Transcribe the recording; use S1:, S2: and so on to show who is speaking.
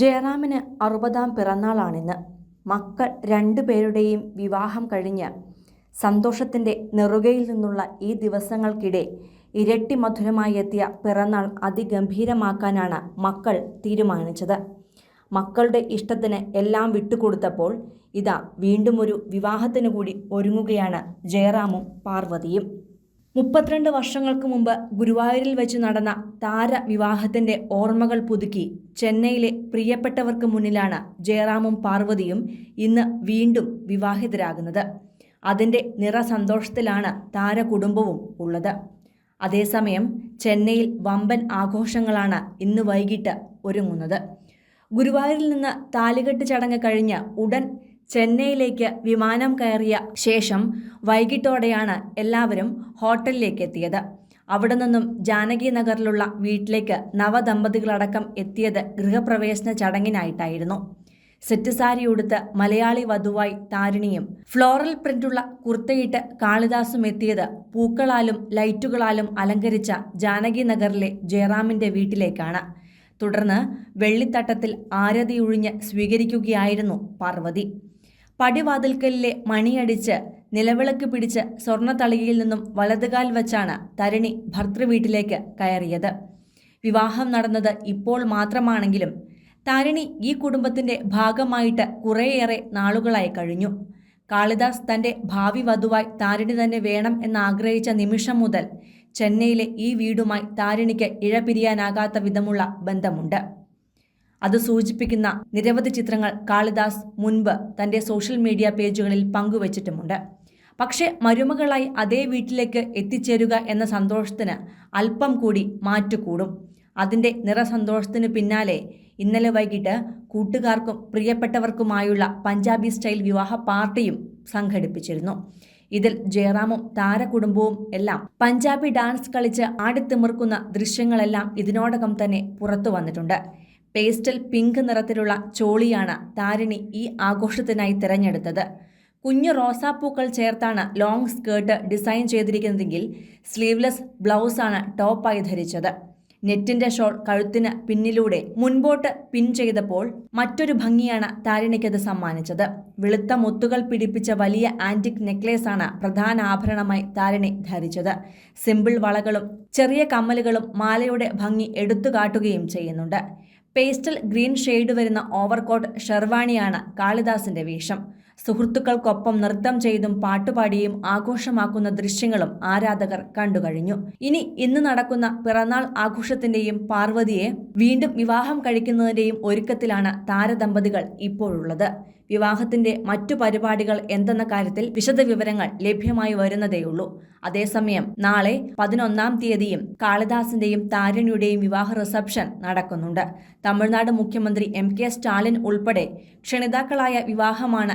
S1: ജയറാമിന് അറുപതാം പിറന്നാളാണിന്ന്. മക്കൾ രണ്ടുപേരുടെയും വിവാഹം കഴിഞ്ഞ് സന്തോഷത്തിന്റെ നെറുകയിൽ നിന്നുള്ള ഈ ദിവസങ്ങൾക്കിടെ ഇരട്ടി മധുരമായി എത്തിയ പിറന്നാൾ അതിഗംഭീരമാക്കാനാണ് മക്കൾ തീരുമാനിച്ചത്. മക്കളുടെ ഇഷ്ടത്തിന് എല്ലാം വിട്ടുകൊടുത്തപ്പോൾ ഇതാ വീണ്ടും ഒരു വിവാഹത്തിന് കൂടി ഒരുങ്ങുകയാണ് ജയറാമും പാർവതിയും. മുപ്പത്തിരണ്ട് വർഷങ്ങൾക്ക് മുമ്പ് ഗുരുവായൂരിൽ വെച്ച് നടന്ന താര വിവാഹത്തിന്റെ ഓർമ്മകൾ പുതുക്കി ചെന്നൈയിലെ പ്രിയപ്പെട്ടവർക്ക് മുന്നിലാണ് ജയറാമും പാർവതിയും ഇന്ന് വീണ്ടും വിവാഹിതരാകുന്നത്. അതിന്റെ നിറസന്തോഷത്തിലാണ് താര കുടുംബവും ഉള്ളത്. അതേസമയം ചെന്നൈയിൽ വമ്പൻ ആഘോഷങ്ങളാണ് ഇന്ന് വൈകിട്ട് ഒരുങ്ങുന്നത്. ഗുരുവായൂരിൽ നിന്ന് താലികെട്ട് ചടങ്ങ് കഴിഞ്ഞ് ഉടൻ ചെന്നൈയിലേക്ക് വിമാനം കയറിയ ശേഷം വൈകിട്ടോടെയാണ് എല്ലാവരും ഹോട്ടലിലേക്ക് എത്തിയത് അവിടെ നിന്നും ജാനകി നഗറിലുള്ള വീട്ടിലേക്ക് നവദമ്പതികളടക്കം എത്തിയത് ഗൃഹപ്രവേശന ചടങ്ങിനായിട്ടായിരുന്നു. സെറ്റ് സാരി ഉടുത്ത് മലയാളി വധുവായി താരിണിയും ഫ്ലോറൽ പ്രിന്റുള്ള കുർത്തയിട്ട് കാളിദാസും എത്തിയത് പൂക്കളാലും ലൈറ്റുകളാലും അലങ്കരിച്ച ജാനകി നഗറിലെ ജയറാമിന്റെ വീട്ടിലേക്കാണ്. തുടർന്ന് വെള്ളിത്തട്ടത്തിൽ ആരതി ആരതിയൊഴിഞ്ഞ് സ്വീകരിക്കുകയായിരുന്നു പാർവതി. പടിവാതിൽക്കലിലെ മണിയടിച്ച് നിലവിളക്ക് പിടിച്ച് സ്വർണത്തളികയിൽ നിന്നും വലതുകാൽ വച്ചാണ് തരിണി ഭർത്തൃവീട്ടിലേക്ക് കയറിയത്. വിവാഹം നടന്നത് ഇപ്പോൾ മാത്രമാണെങ്കിലും താരിണി ഈ കുടുംബത്തിന്റെ ഭാഗമായിട്ട് കുറേയേറെ നാളുകളായി കഴിഞ്ഞു. കാളിദാസ് തന്റെ ഭാവി വധുവായി താരിണി തന്നെ വേണം എന്നാഗ്രഹിച്ച നിമിഷം മുതൽ ചെന്നൈയിലെ ഈ വീടുമായി താരിണിക്ക് ഇഴപിരിയാനാകാത്ത വിധമുള്ള ബന്ധമുണ്ട്. അത് സൂചിപ്പിക്കുന്ന നിരവധി ചിത്രങ്ങൾ കാളിദാസ് മുൻപ് തന്റെ സോഷ്യൽ മീഡിയ പേജുകളിൽ പങ്കുവച്ചിട്ടുമുണ്ട്. പക്ഷേ മരുമകളായി അതേ വീട്ടിലേക്ക് എത്തിച്ചേരുക എന്ന സന്തോഷത്തിന് അല്പം കൂടി മാറ്റുകൂടും. അതിന്റെ നിറസന്തോഷത്തിന് പിന്നാലെ ഇന്നലെ വൈകിട്ട് കൂട്ടുകാർക്കും പ്രിയപ്പെട്ടവർക്കുമായുള്ള പഞ്ചാബി സ്റ്റൈൽ വിവാഹ പാർട്ടിയും സംഘടിപ്പിച്ചിരുന്നു. ഇതിൽ ജയറാമും താരകുടുംബവും എല്ലാം പഞ്ചാബി ഡാൻസ് കളിച്ച് ആടിത്തിമിർക്കുന്ന ദൃശ്യങ്ങളെല്ലാം ഇതിനോടകം തന്നെ പുറത്തു വന്നിട്ടുണ്ട്. പേസ്റ്റൽ പിങ്ക് നിറത്തിലുള്ള ചോളിയാണ് താരിണി ഈ ആഘോഷത്തിനായി തിരഞ്ഞെടുത്തത്. കുഞ്ഞു റോസാപ്പൂക്കൾ ചേർത്താണ് ലോങ് സ്കേർട്ട് ഡിസൈൻ ചെയ്തിരിക്കുന്നതെങ്കിൽ സ്ലീവ്ലെസ് ബ്ലൗസാണ് ടോപ്പായി ധരിച്ചത്. നെറ്റിന്റെ ഷോൾ കഴുത്തിന് പിന്നിലൂടെ മുൻപോട്ട് പിൻ ചെയ്തപ്പോൾ മറ്റൊരു ഭംഗിയാണ് താരിണിക്കത് സമ്മാനിച്ചത്. വെളുത്ത മുത്തുകൾ പിടിപ്പിച്ച വലിയ ആന്റിക് നെക്ലേസ് ആണ് പ്രധാന ആഭരണമായി താരിണി ധരിച്ചത്. സിമ്പിൾ വളകളും ചെറിയ കമ്മലുകളും മാലയുടെ ഭംഗി എടുത്തു കാട്ടുകയും ചെയ്യുന്നുണ്ട്. പേസ്റ്റൽ ഗ്രീൻ ഷെയ്ഡ് വരുന്ന ഓവർകോട്ട് ഷെർവാണിയാണ് കാളിദാസിന്റെ വേഷം. സുഹൃത്തുക്കൾക്കൊപ്പം നൃത്തം ചെയ്തും പാട്ടുപാടിയും ആഘോഷമാക്കുന്ന ദൃശ്യങ്ങളും ആരാധകർ കണ്ടുകഴിഞ്ഞു ഇനി ഇന്ന് നടക്കുന്ന പിറന്നാൾ ആഘോഷത്തിന്റെയും പാർവതിയെ വീണ്ടും വിവാഹം കഴിക്കുന്നതിന്റെയും ഒരുക്കത്തിലാണ് താരദമ്പതികൾ ഇപ്പോഴുള്ളത്. വിവാഹത്തിന്റെ മറ്റു പരിപാടികൾ എന്തെന്ന കാര്യത്തിൽ വിശദവിവരങ്ങൾ ലഭ്യമായി വരുന്നതേയുള്ളൂ. അതേസമയം നാളെ പതിനൊന്നാം തീയതിയും കാളിദാസിന്റെയും താരണിയുടെയും വിവാഹ റിസപ്ഷൻ നടക്കുന്നുണ്ട്. തമിഴ്നാട് മുഖ്യമന്ത്രി എം കെ സ്റ്റാലിൻ ഉൾപ്പെടെ ക്ഷണിതാക്കളായ വിവാഹമാണ്